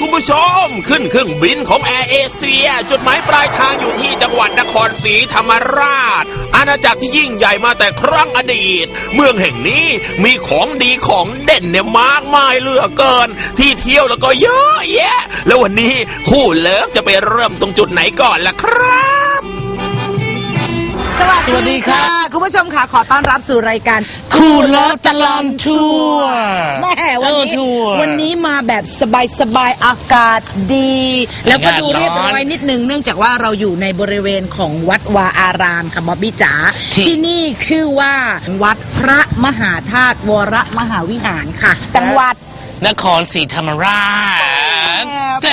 คุณผู้ชม ขึ้นเครื่องบินของแอร์เอเชีย จุดหมายปลายทางอยู่ที่จังหวัดนครศรีธรรมราช อาณาจักรที่ยิ่งใหญ่มาแต่ครั้งอดีต เมืองแห่งนี้มีของดีของเด่นเนี่ยมากมายเหลือเกิน ที่เที่ยวแล้วก็เยอะแยะ แล้ววันนี้คู่เลิฟจะไปเริ่มตรงจุดไหนก่อนล่ะครับ สวัสสวัสดีครับคุณผู้ชมค่ะ ขอต้อนรับสู่รายการ คู่เลิฟตลอดทัวร์แม่วันเออนี้ทัวร์วันนี้มาแบบสบายๆอากาศดี แล้วก็ดูอากาศร้อนเรียบร้อยนิดนึงเนื่องจากว่าเราอยู่ในบริเวณของวัดวาอารามค่ะบ๊อบบี้จ๋าที่ที่นี่ชื่อว่าวัดพระมหาธาตุวรมหาวิหารค่ะ จังหวัดนครศรีธรรมราช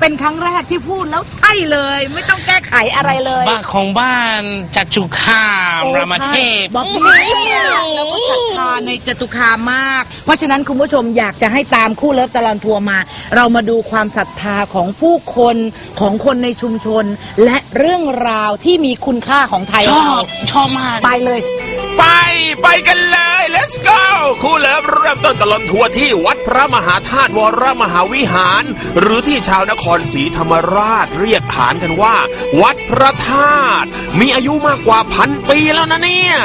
เป็นเป็นครั้งแรกที่พูดแล้วใช่เลย ไม่ต้องแก้ไขอะไรเลยบ้านของบ้านจัตุคามรามเทพบ๊อบบี้แล้วก็ศรัทธาในจตุคามมาก เพราะฉะนั้นคุณผู้ชมอยากจะให้ตามคู่เลิฟตลอดทัวร์มา เรามาดูความศรัทธาของผู้คนของคนในชุมชน และเรื่องราวที่มีคุณค่าของไทยชอเราบชอบมากไปเลย ไป ไปกันเลย let's go คู่เลิฟเริ่มต้นตลอดทัวร์ที่วัดพระมหาธาตุวรมหาวิหาร หรือที่ชาวนครศรีธรรมราชเรียกขานกันว่า วัดพระธาตุมีอายุมากกว่าพันปีแล้วนะเนี่ย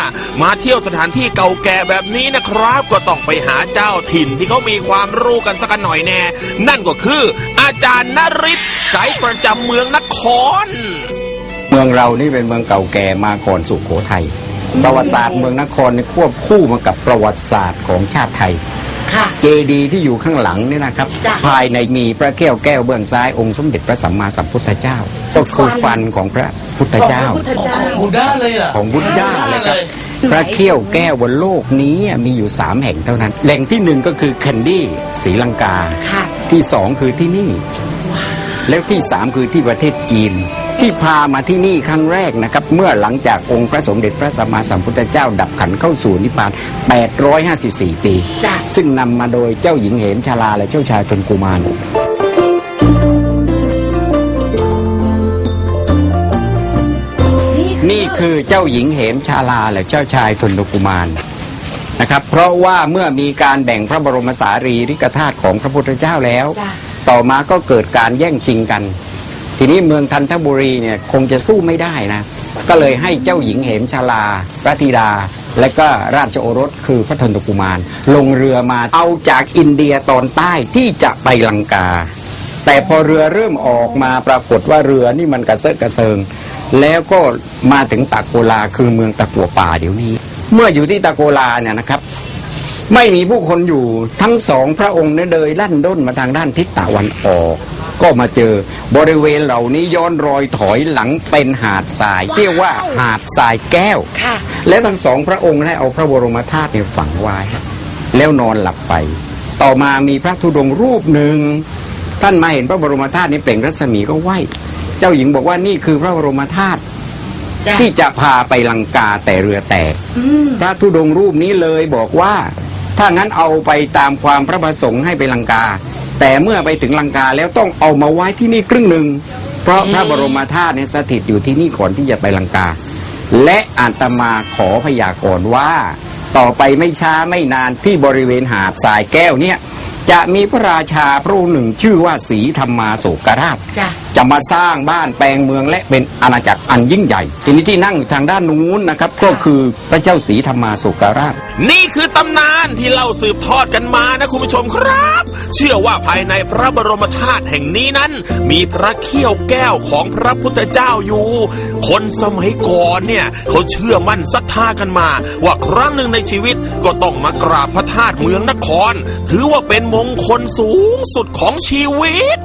มาเที่ยวสถานที่เก่าแก่แบบนี้นะครับ ก็ต้องไปหาเจ้าถิ่นที่เขามีความรู้กันสักหน่อยแน่ นั่นก็คือ อาจารย์นริศไกด์ประจำเมืองนคร เมืองเรานี่เป็นเมืองเก่าแก่มาก่อนสุโขทัย ประวัติศาสตร์เมืองนครนี่ควบคู่มากับประวัติศาสตร์ของชาติไทย ค่ะ เจดีย์ที่อยู่ข้างหลังนี่นะครับ จ้ะภายในมีพระแก้วแก้วเบื้องซ้ายองค์สมเด็จพระสัมมาสัมพุทธเจ้า ก็คือฟันของพระพุทธเจ้า ของพระพุทธเจ้า บูด้าเลยอะ ของบุตด้าเลยครับเลยพระเขี้ยวแก้วบนโลกนี้มีอยู่สามแห่งเท่านั้น แหล่งที่หนึ่งก็คือแคนดี้ศรีลังกา ค่ะ ที่สองคือที่นี่ แล้วที่สามคือที่ประเทศจีน ที่พามาที่นี่ครั้งแรกนะครับ เมื่อหลังจากองค์พระสมเด็จพระสัมมาสัมพุทธเจ้า ดับขันเข้าสู่นิพพาน 854 ปี จ้ะ ซึ่งนำมาโดยเจ้าหญิงเหมชาลาและเจ้าชายตนกุมาร นี่คือเจ้าหญิงเหมชาลาและเจ้าชายทนกุมารนะครับ เพราะว่าเมื่อมีการแบ่งพระบรมสารีริกธาตุของพระพุทธเจ้าแล้ว จ้ะ ต่อมาก็เกิดการแย่งชิงกัน ทีนี้เมืองทันทบุรีเนี่ยคงจะสู้ไม่ได้นะ ก็เลยให้เจ้าหญิงเหมชาลาระธิดา และก็ราชโอรสคือพระทนกุมาร ลงเรือมาเอาจากอินเดียตอนใต้ที่จะไปลังกา แต่พอเรือเริ่มออกมาปรากฏว่าเรือนี่มันกระเซาะกระเซิง แล้วก็มาถึงตากโกลาคือเมืองตะกัวป่าเดี๋ยวนี้ เมื่ออยู่ที่ตะโกลาเนี่ยนะครับ ไม่มีผู้คนอยู่ทั้งสองพระองค์เนี่ยเดินลั่นด้นมาทางด้านทิศตะวันออก ก็มาเจอบริเวณเหล่านี้ย้อนรอยถอยหลังเป็นหาดทราย เรียกว่าหาดทรายแก้ว ค่ะ และทั้งสองพระองค์ได้เอาพระบรมธาตุเนี่ยฝังไว้ แล้วนอนหลับไป ต่อมามีพระธุดงค์รูปหนึ่ง ท่านมาเห็นพระบรมธาตุนี้เปล่งรัศมีก็ไหวเจ้าหญิงบอกว่านี่คือพระบรมธาตุจ้ะ ที่จะพาไปลังกาแต่เรือแตกพระธุดงค์รูปนี้เลยบอกว่า ถ้างั้นเอาไปตามความพระประสงค์ให้ไปลังกา แต่เมื่อไปถึงลังกาแล้วต้องเอามาไว้ที่นี่ครึ่งหนึ่งเพราะพระบรมธาตุเนี่ยสถิตอยู่ที่นี่ก่อนที่จะไปลังกา และอาตมาขอพยากรณ์ว่า ต่อไปไม่ช้าไม่นานที่บริเวณหาดทรายแก้วเนี่ยจะมีพระราชาพระองค์หนึ่งชื่อว่าศรีธรรมาโศกราช จะมาสร้างบ้านแปลงเมืองและเป็นอาณาจักรอันยิ่งใหญ่ ทีนี้ที่นั่งทางด้านนู้นนะครับ ก็คือพระเจ้าศรีธรรมาโศกราช นี่คือตำนานที่เล่าสืบทอดกันมานะคุณผู้ชมครับ เชื่อว่าภายในพระบรมธาตุแห่งนี้นั้น มีพระเขี้ยวแก้วของพระพุทธเจ้าอยู่ คนสมัยก่อนเนี่ยเขาเชื่อมั่นศรัทธากันมา ว่าครั้งหนึ่งในชีวิตก็ต้องมากราบพระธาตุเมืองนคร ถือว่าเป็นมงคลสูงสุดของชีวิต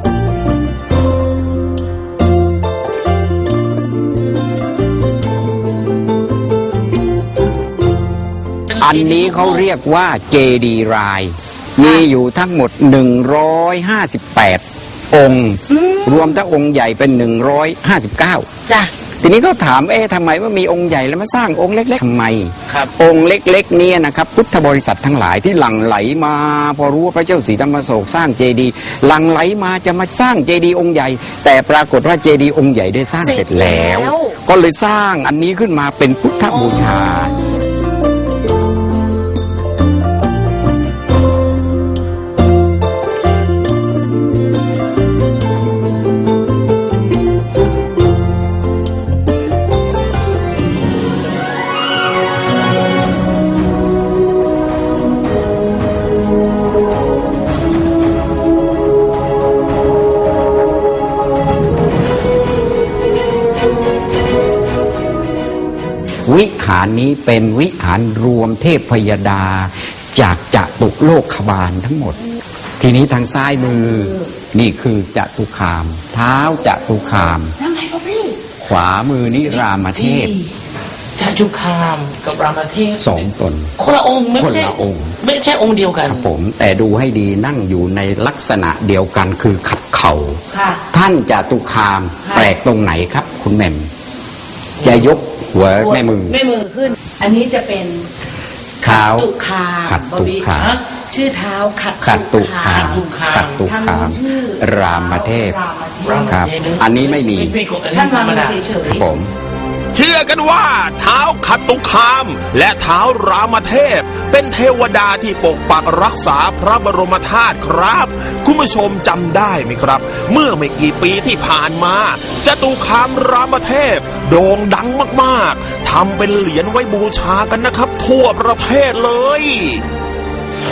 อันนี้เขาเรียกว่าเจดีราย มีอยู่ทั้งหมด 158 องค์ รวมทั้งองค์ใหญ่เป็น 159 จ้ะ ทีนี้ก็ถามเอ๊ะทำไมว่ามีองค์ใหญ่แล้วมาสร้างองค์เล็กๆทำไม ครับ องค์เล็กๆเนี่ยนะครับ พุทธบริษัททั้งหลายที่หลั่งไหลมา พอรู้ว่าพระเจ้าศรีธรรมโศกสร้างเจดีย์หลั่งไหลมาจะมาสร้างเจดีย์องค์ใหญ่ แต่ปรากฏว่าเจดีย์องค์ใหญ่ได้สร้างเสร็จแล้วเสร็จแล้วก็เลยสร้างอันนี้ขึ้นมาเป็นพุทธบูชา หารนี้เป็นวิหารรวมเทพพยดา จากจตุโลกบาลทั้งหมด ทีนี้ทางซ้ายมือ นี่คือจตุคาม เท้าจตุคามขวามือนี่รามเทพจัตุคามกับรามเทพสองตน คนละองค์ไม่ใช่คนละองค์ ไม่ใช่องค์เดียวกัน ครับผมแต่ดูให้ดีนั่งอยู่ในลักษณะเดียวกันคือขัดเข่า ค่ะ ท่านจตุคามค่ะ แปลกตรงไหนครับ คุณแหม่มจะยก หัวแม่มือ แม่มือขึ้น อันนี้จะเป็นเท้าตุคามขัดตุคามฮะชื่อเท้าขัดขัดตุคามขัขัดดตุตุคามคามชื่อรามเทพรามเทพครับ อันนี้ไม่มีท่านวางมือเฉยครับผม เชื่อกันว่าเท้าขัตตุคาม และเท้ารามเทพ เป็นเทวดาที่ปกปักรักษาพระบรมธาตุครับ คุณผู้ชมจำได้ไหมครับ เมื่อไม่กี่ปีที่ผ่านมาจตุคามรามเทพ โด่งดังมากๆทำเป็นเหรียญไว้บูชากันนะครับ ทั่วประเทศเลย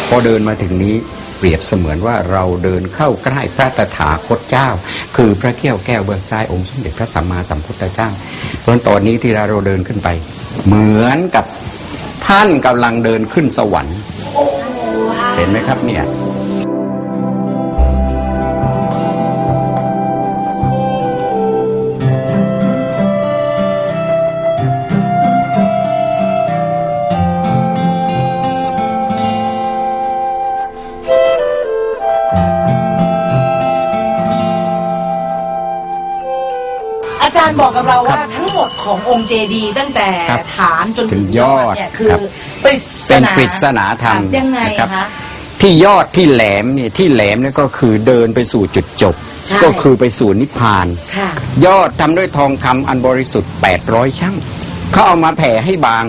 พอเดินมาถึงนี้ เปรียบเสมือนว่าเราเดินเข้าใกล้พระตถาคตเจ้า คือพระเกี้ยวแก้วเบื้องซ้ายองค์สมเด็จพระสัมมาสัมพุทธเจ้าเพราะตอนนี้ที่เราเดินขึ้นไป เหมือนกับท่านกำลังเดินขึ้นสวรรค์ เห็นไหมครับเนี่ยาจารย์บอกกับเราว่าทั้งหมดขององค์เจดีย์ตั้งแต่ครับฐานจนถึถึงงยยออดดเนี่ยคือครับ ปริศเป็นนาปริศนาธรรมยังไงนะครับ คะ ที่ยอดที่แหลมเนี่ยที่แหลมเนี่ยก็คือเดินไปสู่จุดจบ ใช่ ก็คือไปสู่นิพพาน ค่ะ ยอดทำด้วยทองคำอันบริสุทธิ์ 800ช่างเขาเอามาแผ่ให้บาง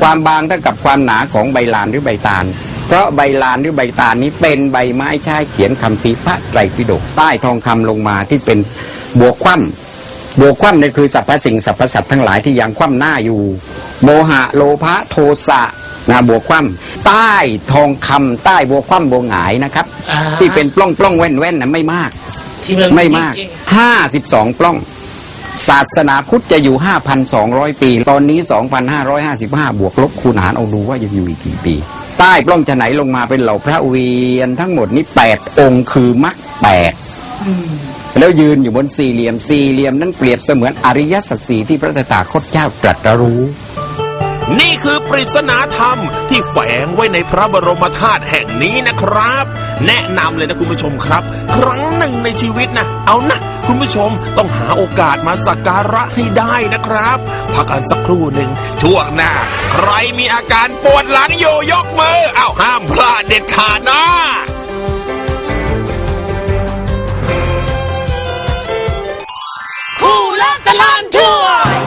ความบางเท่ากับความหนาของใบลานหรือใบตาล เพราะใบลานหรือใบตาลนี้เป็นใบไม้ใช้เขียนคำพีร์พระไตรปิฎกใต้ทองคำลงมาที่เป็นบัวคว่ำ บัวคว่ำเนี่ยคือสรรพสิ่งสรรพสัตว์ทั้งหลายที่ยังคว่ำหน้าอยู่ โมหะโลภะโทสะนะบัวคว่ำใต้ทองคำใต้บัวคว่ำบัวหงายนะครับอ่าที่เป็นปล้องปล้องๆแว่นแว่นๆนะไม่มากที่เมืองไม่มาก52ปล้อง ศาสนาพุทธจะอยู่ 5,200 ปี ตอนนี้ 2,555 บวกลบคูณหารเอาดูว่ายังอยู่อีกกี่ปี ใต้ปล้องจะไหนลงมาเป็นเหล่าพระเวียนทั้งหมดนี้8องค์คือมรรคแปด แล้วยืนอยู่บนสี่เหลี่ยมสี่เหลี่ยมนั้นเปรียบเสมือนอริยสัจสีที่พระตถาคตเจ้าตรัสรู้ นี่คือปริศนาธรรมที่แฝงไว้ในพระบรมธาตุแห่งนี้นะครับ แนะนำเลยนะคุณผู้ชมครับ ครั้งหนึ่งในชีวิตนะเอานะคุณผู้ชมต้องหาโอกาสมาสักการะให้ได้นะครับ พักกันสักครู่หนึ่งช่วงหน้า ใครมีอาการปวดหลังอยู่ยกมือเอาห้ามพลาดเด็ดขาดนะ Who Left the Land Tour?